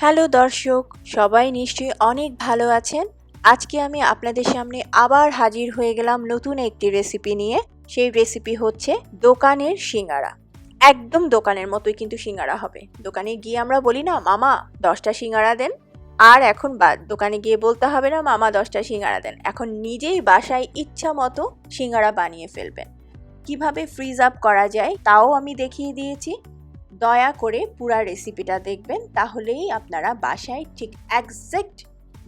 Hello দর্শক, সবাই নিশ্চয়ই অনেক ভালো আছেন। আজকে আমি আপনাদের সামনে আবার হাজির হয়ে গেলাম নতুন একটি রেসিপি নিয়ে। সেই রেসিপি হচ্ছে দোকানের সিঙ্গারা। একদম দোকানের মতোই কিন্তু সিঙ্গারা হবে। দোকানে গিয়ে আমরা বলি, না, মামা, দশটা সিঙ্গারা দেন। আর এখন বাদ দোকানে গিয়ে বলতে হবে, না, মামা, দশটা সিঙ্গারা দেন। এখন নিজেই বাসায় ইচ্ছা মতো সিঙ্গারা বানিয়ে ফেলবেন। কীভাবে ফ্রিজ আপ করা যায়, তাও আমি দেখিয়ে দিয়েছি। দয়া করে পুরা রেসিপিটা দেখবেন, তাহলেই আপনারা বাসায় ঠিক একজ্যাক্ট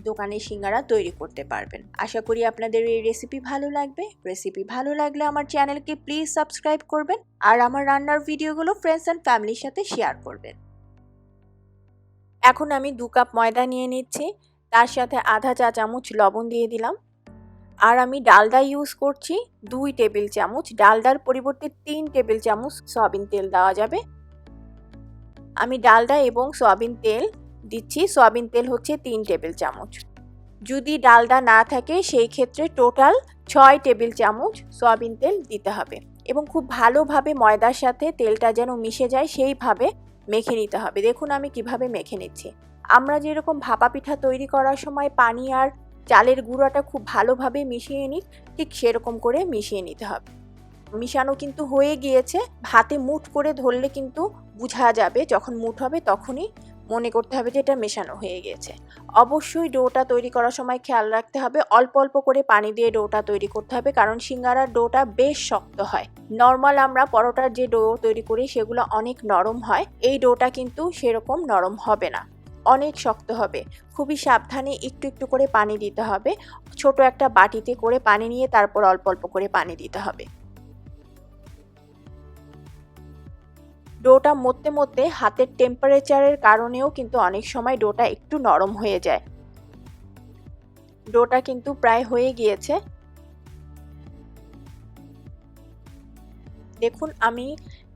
দোকানে সিঙ্গারা তৈরি করতে পারবেন। আশা করি আপনাদের এই রেসিপি ভালো লাগবে। রেসিপি ভালো লাগলে আমার চ্যানেলকে প্লিজ সাবস্ক্রাইব করবেন আর আমার রান্নার ভিডিওগুলো ফ্রেন্ডস অ্যান্ড ফ্যামিলির সাথে শেয়ার করবেন। এখন আমি দু কাপ ময়দা নিয়ে নিচ্ছি, তার সাথে আধা চা চামচ লবণ দিয়ে দিলাম। আর আমি ডালডা ইউজ করছি, দুই টেবিল চামচ, ডালডার পরিবর্তে তিন টেবিল চামচ সয়াবিন তেল দেওয়া যাবে। আমি ডালডা এবং সয়াবিন তেল দিচ্ছি। সয়াবিন তেল হচ্ছে তিন টেবিল চামচ। যদি ডালডা না থাকে, সেই ক্ষেত্রে টোটাল ছয় টেবিল চামচ সয়াবিন তেল দিতে হবে এবং খুব ভালোভাবে ময়দার সাথে তেলটা যেন মিশে যায়, সেইভাবে মেখে নিতে হবে। দেখুন আমি কীভাবে মেখে নিচ্ছি। আমরা যেরকম ভাপা পিঠা তৈরি করার সময় পানি আর চালের গুঁড়াটা খুব ভালোভাবে মিশিয়ে নিই, ঠিক সেরকম করে মিশিয়ে নিতে হবে। মিশানো কিন্তু হয়ে গিয়েছে। হাতে মুঠ করে ধরলে কিন্তু বোঝা যাবে, যখন মুঠ হবে তখনই মনে করতে হবে যে এটা মেশানো হয়ে গেছে। অবশ্যই ডোটা তৈরি করার সময় খেয়াল রাখতে হবে। অল্প অল্প করে পানি দিয়ে ডোটা তৈরি করতে হবে, কারণ সিঙ্গারার ডোটা বেশ শক্ত হয়। নর্মাল আমরা পরোটার যে ডো তৈরি করি সেগুলো অনেক নরম হয়। এই ডোটা কিন্তু সেরকম নরম হবে না। অনেক শক্ত হবে। খুবই সাবধানে একটু একটু করে পানি দিতে হবে। ছোট একটা বাটিতে করে পানি নিয়ে তারপর অল্প অল্প করে পানি দিতে হবে। ডোটা মধ্যে মধ্যে হাতের টেম্পারেচারের কারণেও কিন্তু অনেক সময় ডোটা একটু নরম হয়ে যায়। ডোটা কিন্তু প্রায় হয়ে গিয়েছে। দেখুন, আমি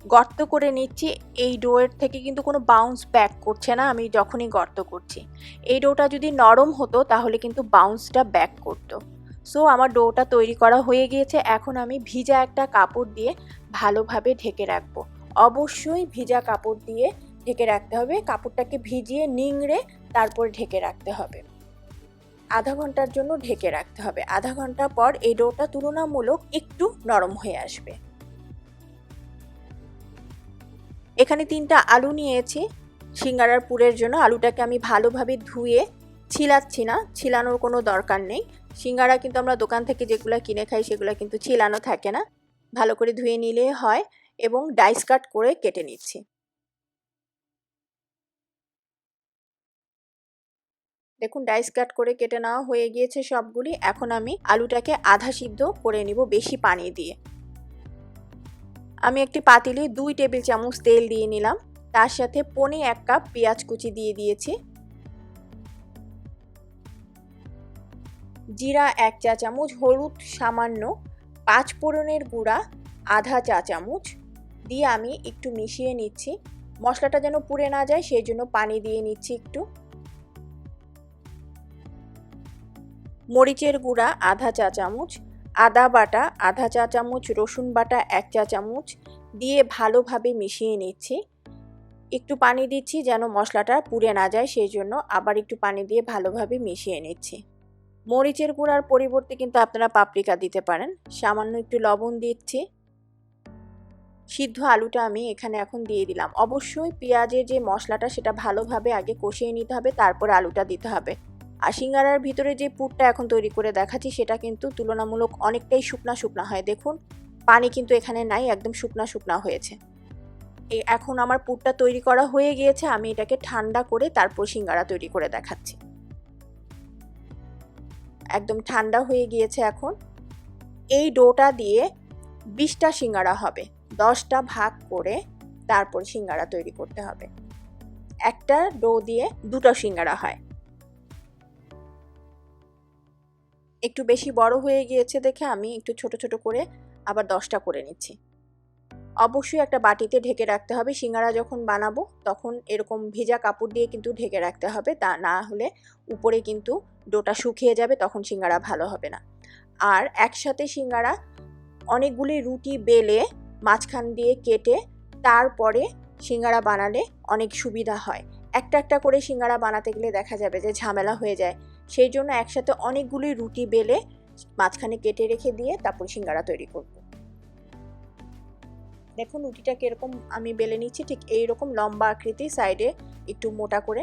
গর্ত করে নিচ্ছি। এই ডোয়ের থেকে কিন্তু কোনো বাউন্স ব্যাক করছে না, আমি যখনই গর্ত করছি। এই ডোটা যদি নরম হতো, তাহলে কিন্তু বাউন্সটা ব্যাক করতো। সো আমার ডোটা তৈরি করা হয়ে গিয়েছে। এখন আমি ভিজা একটা কাপড় দিয়ে ভালোভাবে ঢেকে রাখব। অবশ্যই ভিজা কাপড় দিয়ে ঢেকে রাখতে হবে। কাপড়টাকে ভিজিয়ে নিংড়ে তারপর ঢেকে রাখতে হবে। আধা ঘণ্টার জন্য ঢেকে রাখতে হবে। আধা ঘণ্টা পর এই ডোটা তুলনামূলক একটু নরম হয়ে আসবে। এখানে তিনটা আলু নিয়েছি। সিঙ্গারার পুরের জন্য আলুটাকে আমি ভালোভাবে ধুয়ে ছিলাচ্ছি না। ছিলানোর কোনো দরকার নেই। সিঙ্গারা কিন্তু আমরা দোকান থেকে যেগুলো কিনে খাই, সেগুলো কিন্তু ছিলানো থাকে না। ভালো করে ধুয়ে নিলে হয়। এবং ডাইস কাট করে কেটে নিচ্ছি। দেখুন ডাইস কাট করে কেটে নেওয়া হয়ে গিয়েছে সবগুলি। এখন আমি আলুটাকে আধা সিদ্ধ করে নিব বেশি পানি দিয়ে। আমি একটি পাতিলে দুই টেবিল চামচ তেল দিয়ে নিলাম। তার সাথে পনে এক কাপ পেঁয়াজ কুচি দিয়ে দিয়েছি। জিরা এক চা চামচ, হলুদ সামান্য পাঁচ ফোড়নের গুঁড়া, আধা চা চামচ দিয়ে আমি একটু মিশিয়ে নিচ্ছি। মশলাটা যেন পুড়ে না যায়, সেই জন্য পানি দিয়ে নিচ্ছি একটু। মরিচের গুঁড়া আধা চা চামচ, আদা বাটা আধা চা চামচ, রসুন বাটা এক চা চামচ দিয়ে ভালোভাবে মিশিয়ে নিচ্ছি। একটু পানি দিচ্ছি যেন মশলাটা পুড়ে না যায়, সেই জন্য আবার একটু পানি দিয়ে ভালোভাবে মিশিয়ে নিচ্ছি। মরিচের গুঁড়ার পরিবর্তে কিন্তু আপনারা পাপরিকা দিতে পারেন। সামান্য একটু লবণ দিচ্ছি। সিদ্ধ আলুটা আমি এখানে এখন দিয়ে দিলাম। অবশ্যই পেঁয়াজের যে মশলাটা সেটা ভালোভাবে আগে কষিয়ে নিতে হবে, তারপর আলুটা দিতে হবে। আর সিঙ্গারার ভিতরে যে পুরটা এখন তৈরি করে দেখাচ্ছি, সেটা কিন্তু তুলনামূলক অনেকটাই শুকনা শুকনা হয়। দেখুন, পানি কিন্তু এখানে নাই, একদম শুকনা শুকনা হয়েছে। এখন আমার পুরটা তৈরি করা হয়ে গিয়েছে, আমি এটাকে ঠান্ডা করে তারপর সিঙ্গারা তৈরি করে দেখাচ্ছি। একদম ঠান্ডা হয়ে গিয়েছে এখন। এই ডোটা দিয়ে বিশটা সিঙ্গারা হবে। দশটা ভাগ করে তারপর সিঙ্গারা তৈরি করতে হবে। একটা ডো দিয়ে দুটো সিঙ্গারা হয়। একটু বেশি বড় হয়ে গিয়েছে দেখে আমি একটু ছোট ছোট করে আবার দশটা করে নিচ্ছি। অবশ্যই একটা বাটিতে ঢেকে রাখতে হবে। সিঙ্গারা যখন বানাবো তখন এরকম ভেজা কাপড় দিয়ে কিন্তু ঢেকে রাখতে হবে। তা না হলে উপরে কিন্তু ডোটা শুকিয়ে যাবে, তখন সিঙ্গারা ভালো হবে না। আর একসাথে সিঙ্গারা অনেকগুলি রুটি বেলে মাঝখান দিয়ে কেটে তারপরে সিঙ্গারা বানালে অনেক সুবিধা হয়। একটা একটা করে সিঙ্গারা বানাতে গেলে দেখা যাবে যে ঝামেলা হয়ে যায়। সেই জন্য একসাথে অনেকগুলি রুটি বেলে মাঝখানে কেটে রেখে দিয়ে তারপর সিঙ্গারা তৈরি করব। দেখুন রুটিটা কীরকম আমি বেলে নিচ্ছি, ঠিক এই রকম লম্বা আকৃতি সাইডে একটু মোটা করে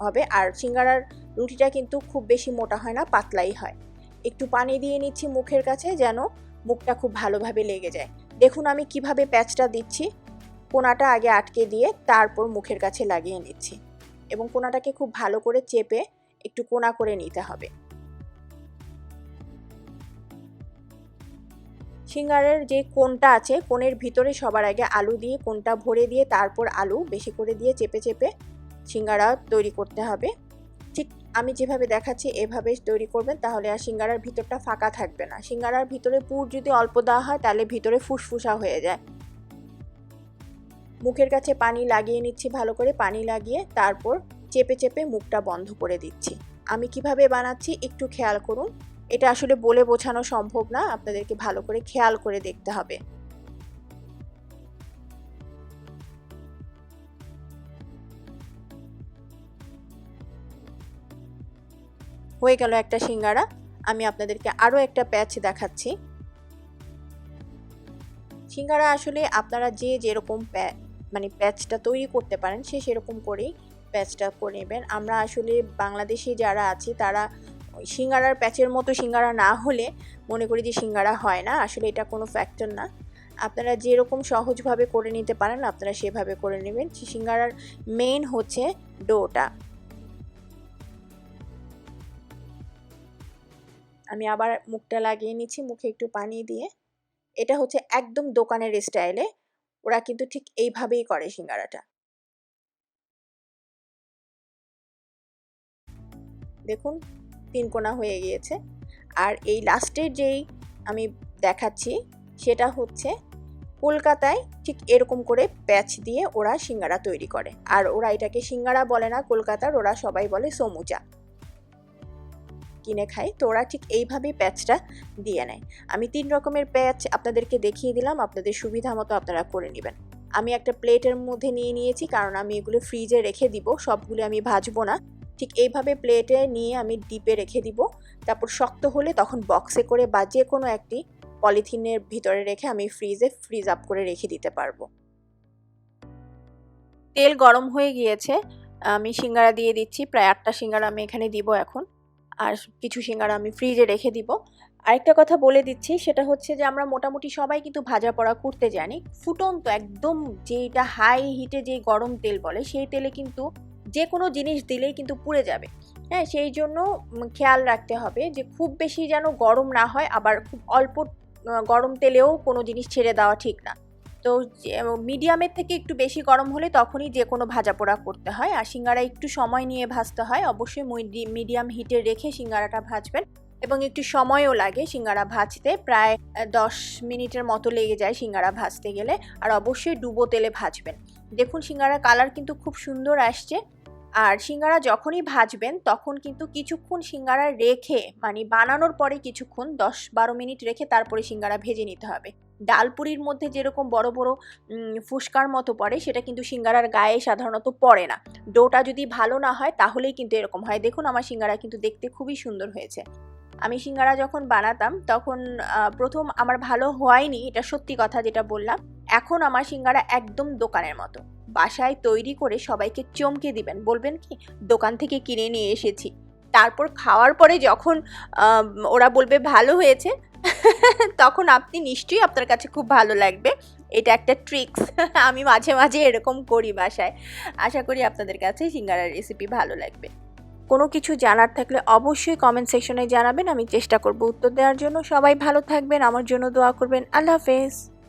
হবে। আর সিঙ্গারার রুটিটা কিন্তু খুব বেশি মোটা হয় না, পাতলাই হয়। একটু পানি দিয়ে নিচ্ছি মুখের কাছে যেন মুখটা খুব ভালোভাবে লেগে যায়। দেখুন আমি কীভাবে প্যাচটা দিচ্ছি। কোনাটা আগে আটকে দিয়ে তারপর মুখের কাছে লাগিয়ে নিচ্ছি এবং কোনাটাকে খুব ভালো করে চেপে একটু কোনা করে নিতে হবে। সিঙ্গারের যে কোনটা আছে কোণের ভিতরে সবার আগে আলু দিয়ে কোনটা ভরে দিয়ে তারপর আলু বেশি করে দিয়ে চেপে চেপে সিঙ্গারা তৈরি করতে হবে। আমি যেভাবে দেখাচ্ছি এভাবে তৈরি করবেন, তাহলে আর সিঙ্গারার ভিতরটা ফাঁকা থাকবে না। সিঙ্গারার ভিতরে পুর যদি অল্প দেওয়া হয়, তাহলে ভিতরে ফুসফুসা হয়ে যায়। মুখের কাছে পানি লাগিয়ে নিচ্ছি ভালো করে, পানি লাগিয়ে তারপর চেপে চেপে মুখটা বন্ধ করে দিচ্ছি। আমি কীভাবে বানাচ্ছি, একটু খেয়াল করুন। এটা আসলে বলে বোঝানো সম্ভব না, আপনাদেরকে ভালো করে খেয়াল করে দেখতে হবে। হয়ে গেল একটা সিঙ্গারা। আমি আপনাদেরকে আরও একটা প্যাচ দেখাচ্ছি। সিঙ্গারা আসলে আপনারা যে যেরকম মানে প্যাচটা তৈরি করতে পারেন, সে সেরকম করেই প্যাচটা করে নেবেন। আমরা আসলে বাংলাদেশি যারা আছি, তারা সিঙ্গারার প্যাচের মতো সিঙ্গারা না হলে মনে করি যে সিঙ্গারা হয় না। আসলে এটা কোনো ফ্যাক্টর না। আপনারা যেরকম সহজভাবে করে নিতে পারেন, আপনারা সেভাবে করে নেবেন। সিঙ্গারার মেইন হচ্ছে ডোটা। আমি আবার মুখটা লাগিয়ে নিচ্ছি, মুখে একটু পানি দিয়ে। এটা হচ্ছে একদম দোকানের স্টাইলে। ওরা কিন্তু ঠিক এইভাবেই করে সিঙ্গারাটা। দেখুন, তিন কোনা হয়ে গিয়েছে। আর এই লাস্টের যেই আমি দেখাচ্ছি, সেটা হচ্ছে কলকাতায় ঠিক এরকম করে প্যাচ দিয়ে ওরা সিঙ্গারা তৈরি করে। আর ওরা এটাকে সিঙ্গারা বলে না, কলকাতার ওরা সবাই বলে সমুচা। কিনে খাই তো ওরা ঠিক এইভাবেই প্যাচটা দিয়ে নেয়। আমি তিন রকমের প্যাচ আপনাদেরকে দেখিয়ে দিলাম, আপনাদের সুবিধা মতো আপনারা করে নেবেন। আমি একটা প্লেটের মধ্যে নিয়ে নিয়েছি, কারণ আমি এগুলো ফ্রিজে রেখে দিব, সবগুলো আমি ভাজবো না। ঠিক এইভাবে প্লেটে নিয়ে আমি ডিপে রেখে দিব, তারপর শক্ত হলে তখন বক্সে করে বা যে কোনো একটি পলিথিনের ভিতরে রেখে আমি ফ্রিজে ফ্রিজ আপ করে রেখে দিতে পারব। তেল গরম হয়ে গিয়েছে, আমি সিঙ্গারা দিয়ে দিচ্ছি, প্রায় আটটা সিঙ্গারা আমি এখানে দিব এখন। আর কিছু সিঙ্গারা আমি ফ্রিজে রেখে দিব। আরেকটা কথা বলে দিচ্ছি, সেটা হচ্ছে যে আমরা মোটামুটি সবাই কিন্তু ভাজা পড়া করতে জানি। ফুটন্ত একদম যেটা হাই হিটে যে গরম তেল বলে, সেই তেলে কিন্তু যে কোনো জিনিস দিলেই কিন্তু পুড়ে যাবে। হ্যাঁ সেই জন্য খেয়াল রাখতে হবে যে খুব বেশি যেন গরম না হয়, আবার খুব অল্প গরম তেলেও কোনো জিনিস ছেড়ে দেওয়া ঠিক না। তো মিডিয়ামের থেকে একটু বেশি গরম হলে তখনই যে কোনো ভাজা পোড়া করতে হয়। আর সিঙ্গারা একটু সময় নিয়ে ভাজতে হয়। অবশ্যই মিডিয়াম হিটে রেখে সিঙ্গারাটা ভাজবেন এবং একটু সময়ও লাগে সিঙ্গারা ভাজতে। প্রায় দশ মিনিটের মতো লেগে যায় সিঙ্গারা ভাজতে গেলে। আর অবশ্যই ডুবো তেলে ভাজবেন। দেখুন সিঙ্গারা কালার কিন্তু খুব সুন্দর আসছে। আর সিঙ্গারা যখনই ভাজবেন, তখন কিন্তু কিছুক্ষণ সিঙ্গারা রেখে মানে বানানোর পরে কিছুক্ষণ, দশ বারো মিনিট রেখে তারপরে সিঙ্গারা ভেজে নিতে হবে। ডালপুরির মধ্যে যেরকম বড় বড় ফুসকার মতো পড়ে, সেটা কিন্তু সিঙ্গারার গায়ে সাধারণত পড়ে না। ডোটা যদি ভালো না হয়, তাহলেই কিন্তু এরকম হয়। দেখুন, আমার সিঙ্গারা কিন্তু দেখতে খুবই সুন্দর হয়েছে। আমি সিঙ্গারা যখন বানাতাম, তখন প্রথম আমার ভালো হয়নি, এটা সত্যি কথা যেটা বললাম। এখন আমার সিঙ্গারা একদম দোকানের মতো। বাসায় তৈরি করে সবাইকে চমকে দিবেন। বলবেন কি, দোকান থেকে কিনে নিয়ে এসেছি। তারপর খাওয়ার পরে যখন ওরা বলবে, ভালো হয়েছে। তখন আপনি নিশ্চয়ই আপনার কাছে খুব ভালো লাগবে। এটা একটা ট্রিক্স আমি মাঝে মাঝে এরকম করি বাসায়। আশা করি আপনাদের কাছে সিঙ্গারার রেসিপি ভালো লাগবে। কোনো কিছু জানার থাকলে অবশ্যই কমেন্ট সেকশনে জানাবেন। আমি চেষ্টা করব উত্তর দেওয়ার জন্য। সবাই ভালো থাকবেন। আমার জন্য দোয়া করবেন। আল্লাহ হাফেজ।